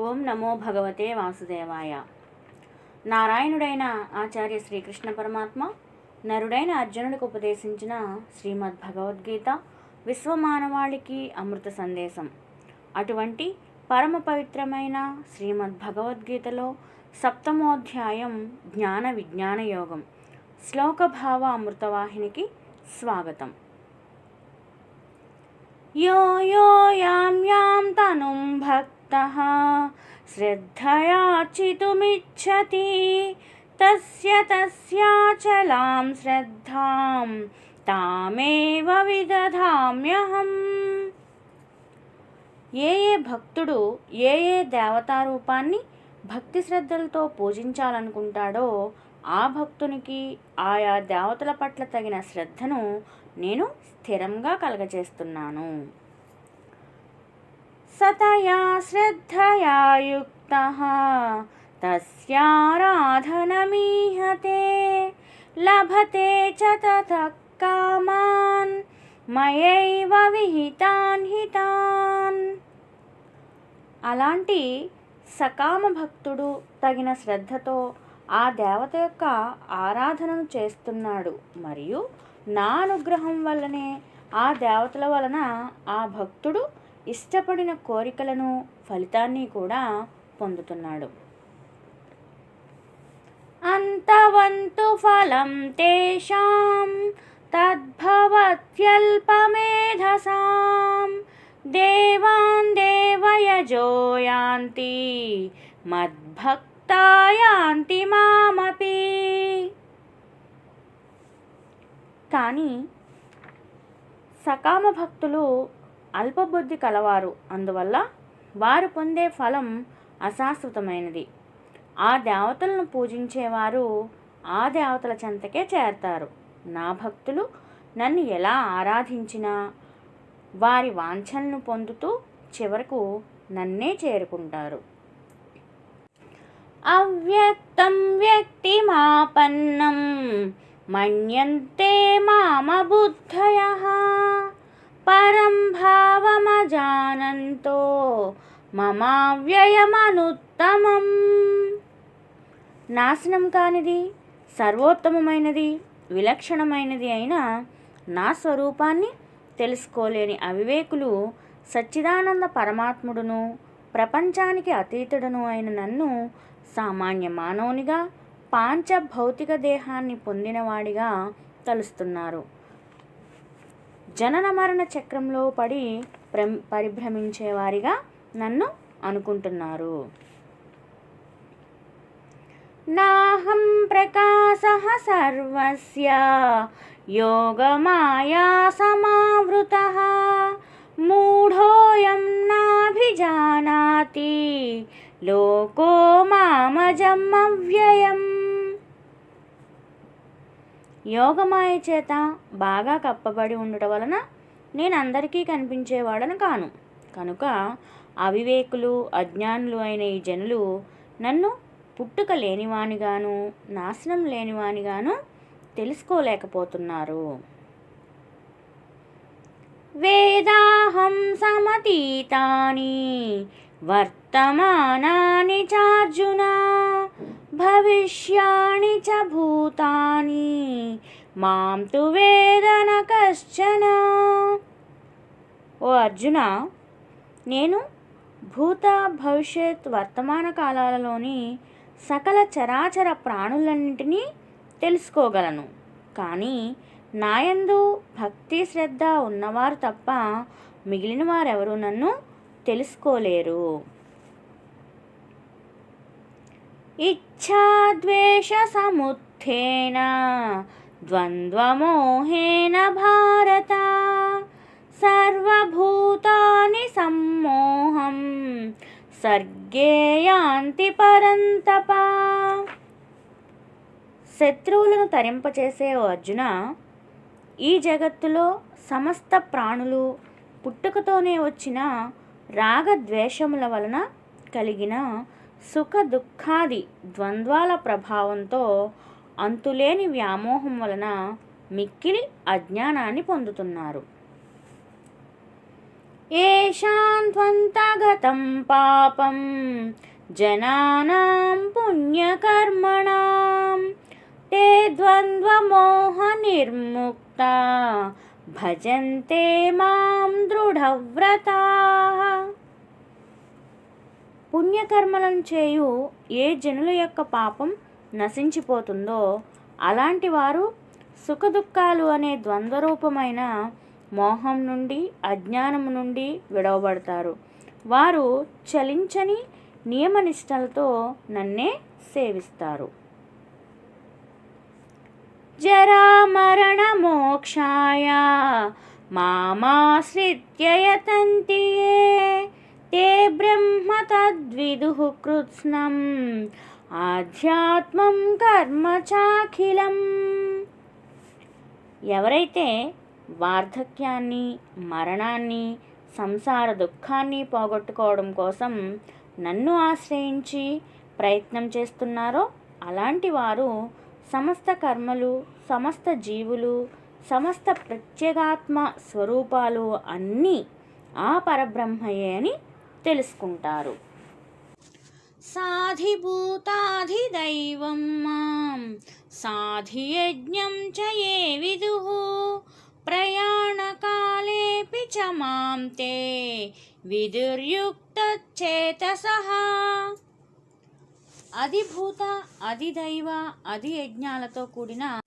ఓం నమో భగవతే వాసుదేవాయ నారాయణుడైన ఆచార్య శ్రీకృష్ణ పరమాత్మ నరుడైన అర్జునుడికి ఉపదేశించిన శ్రీమద్ భగవద్గీత విశ్వమానవాళికి అమృత సందేశం అటువంటి పరమ పవిత్రమైన శ్రీమద్ భగవద్గీతలో సప్తమోధ్యాయం జ్ఞాన విజ్ఞాన యోగం శ్లోకభావ అమృతవాహినికి స్వాగతం यो यो यां यां तनुं भक्तः श्रद्धयार्चितुमिच्छति तस्य तस्याचलां श्रद्धां तामेव విదధామ్యహం ఏ ఏ భక్తుడు ఏ ఏ దేవతారూపాన్ని భక్తి శ్రద్ధలతో పూజించాలనుకుంటాడో ఆ భక్తునికి ఆయా దేవతల పట్ల తగిన శ్రద్ధను నేను స్థిరంగా కలగజేస్తున్నాను సతయా శ్రద్ధయా యుక్త తస్యారాధనమీహతే లభతే చ తత కామాన్ మయైవ విహితాన్ హితాన్ అలాంటి సకామ భక్తుడు తగిన శ్రద్ధతో ఆ దేవత యొక్క ఆరాధనను చేస్తున్నాడు. మరియు నా అనుగ్రహం వల్లనే ఆ దేవతల వలన ఆ భక్తుడు ఇష్టపడిన కోరికలను ఫలితాన్ని కూడా పొందుతున్నాడు. అంతవంతు ఫలం తేషాం తద్భవత్యల్పమేధసాం. దేవాన్ దేవయజో యాంతి మామపి. కానీ సకామ భక్తులు అల్పబుద్ధి కలవారు. అందువల్ల వారు పొందే ఫలం అశాశ్వతమైనది. ఆ దేవతలను పూజించేవారు ఆ దేవతల చెంతకే చేరతారు. నా భక్తులు నన్ను ఎలా ఆరాధించినా వారి వాంఛలను పొందుతూ చివరకు నన్నే చేరుకుంటారు. అవ్యక్తం వ్యక్తిమాపన్నం మన్యంతే మామబుద్ధయ. పరం భావమజానంతో మమావ్యయమనుత్తమం. నాశనం కానిది సర్వోత్తమమైనది విలక్షణమైనది అయిన నా స్వరూపాన్ని తెలుసుకోలేని అవివేకులు సచ్చిదానంద పరమాత్ముడును ప్రపంచానికి అతీతుడను అయిన నన్ను సామాన్య మానవునిగా పాంచ భౌతిక దేహాన్ని పొందినవాడిగా తలుస్తున్నారు. జనన మరణ చక్రంలో పడి ప్రం పరిభ్రమించేవారిగా నన్ను అనుకుంటున్నారు. నాహం ప్రకాశ సర్వస్య యోగమాయా సమావృత మూఢోయం నాభిజానాతి లోకో మామజమవ్యయం యోగమాయ చేత బాగా కప్పబడి ఉండటం వలన నేను అందరికీ కనిపించేవాడను కాను. కనుక అవివేకులు అజ్ఞానులు అయిన ఈ జనులు నన్ను పుట్టుక లేనివానిగాను నాశనం లేనివానిగాను తెలుసుకోలేకపోతున్నారు. వేదాహం సమతీతాని వర్తమానాని చార్జున భవిష్యాణి చ భూతాని మాం తు వేదన కశ్చన. ఓ అర్జున నేను భూత భవిష్యత్ వర్తమాన కాలాలలోని సకల చరాచర ప్రాణులన్నింటినీ తెలుసుకోగలను. కానీ నాయందు భక్తి శ్రద్ధ ఉన్నవారు తప్ప మిగిలిన వారెవరూ నన్ను తెలుసుకోలేరు. ఇచ్ఛాద్వేషసముత్థేన ద్వంద్వమోహేన భారత. సర్వభూతాని సమ్మోహం సర్గ యాంతి పరంతప. శత్రువులను తరింపచేసే ఓ అర్జున ఈ జగత్తులో సమస్త ప్రాణులు పుట్టుకతోనే వచ్చిన రాగద్వేషముల వలన కలిగిన సుఖ దుఃఖాది ద్వంద్వాల ప్రభావంతో అంతులేని వ్యామోహం వలన మిక్కిలి అజ్ఞానాన్ని పొందుతున్నారు. ఏషాంత్వంతగతం పాపం జనానాం పుణ్యకర్మణాం. తే ద్వంద్వమోహ నిర్ముక్త భజంతే మాం దృఢవ్రత. పుణ్యకర్మలను చేయు ఏ జనుల యొక్క పాపం నశించిపోతుందో అలాంటి వారు సుఖదుఖాలు అనే ద్వంద్వరూపమైన మోహం నుండి అజ్ఞానం నుండి విడవబడతారు. వారు చలించని నియమనిష్టలతో నన్నే సేవిస్తారు. జరామరణమోక్షాయ మామాశ్రిత్య యతంతి ఏ ते ब्रह्म तद्विदुः कृत्स्नम् ఆధ్యాత్మం కర్మ చాఖిలం ఎవరైతే వార్ధక్యాన్ని మరణాన్ని సంసార దుఃఖాన్ని పోగొట్టుకోవడం కోసం నన్ను ఆశ్రయించి ప్రయత్నం చేస్తున్నారో అలాంటి వారు సమస్త కర్మలు సమస్త జీవులు సమస్త ప్రత్యేగాత్మ స్వరూపాలు అన్నీ ఆ పరబ్రహ్మయే అని తెలుసుకుంటారు. సాధిభూతాధిదైవం మాం సాధియజ్ఞం చ ఏ విదు ప్రయాణకాలేపి చ మాం తే సహా అధిభూత అధిదైవ అధి యజ్ఞాలతో కూడిన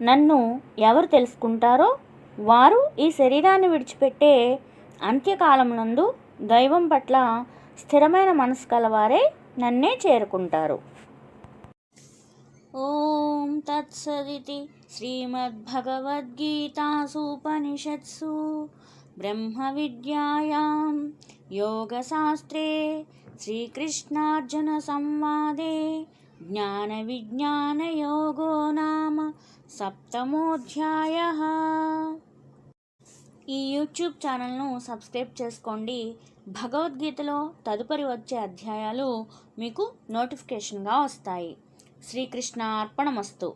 నన్ను ఎవరు తెలుసుకుంటారో వారు ఈ శరీరాన్ని విడిచిపెట్టే అంత్యకాలమునందు దైవం పట్ల స్థిరమైన మనసు కలవారే నన్నే చేరుకుంటారు. ఓం తత్సదితి శ్రీమద్భగవద్గీతాసూపనిషత్సు బ్రహ్మ విద్యాయాం యోగశాస్త్రే శ్రీకృష్ణార్జున సంవాదే జ్ఞాన విజ్ఞాన యోగో నామ సప్తమోధ్యాయ ఈ యూట్యూబ్ ఛానల్ను సబ్స్క్రైబ్ చేసుకోండి. భగవద్గీతలో తదుపరి వచ్చే అధ్యాయాలు మీకు నోటిఫికేషన్గా వస్తాయి. శ్రీకృష్ణ అర్పణమస్తు